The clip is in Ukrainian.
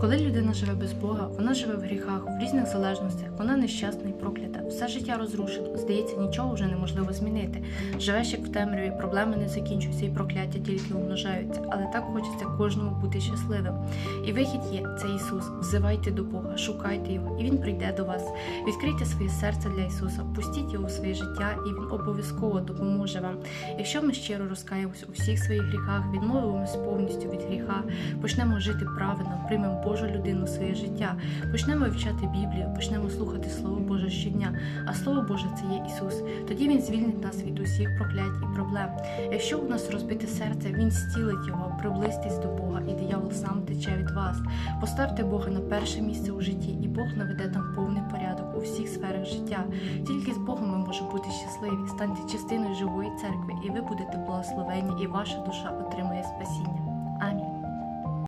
Коли людина живе без Бога, вона живе в гріхах, в різних залежностях, вона нещасна і проклята, все життя розрушено, здається, нічого вже неможливо змінити. Живеш як в темряві, проблеми не закінчуються і прокляття тільки умножаються, але так хочеться кожному бути щасливим. І вихід є це Ісус. Взивайте до Бога, шукайте Його, і Він прийде до вас. Відкрийте своє серце для Ісуса, пустіть його у своє життя, і Він обов'язково допоможе вам. Якщо ми щиро розкаємось у всіх своїх гріхах, відмовимось повністю від гріха, почнемо жити правильно, приймемо Божу людину в своє життя, почнемо вивчати Біблію, почнемо слухати Слово Боже щодня. А Слово Боже це є Ісус. Тоді Він звільнить нас від усіх проклять і проблем. Якщо у нас розбите серце, Він зцілить його, приблизьтесь до Бога, і диявол сам тече від вас. Поставте Бога на перше місце у житті, і Бог наведе там повний порядок у всіх сферах життя. Тільки з Богом ми можемо бути щасливі. Станьте частиною живої церкви, і ви будете благословені, і ваша душа отримає спасіння.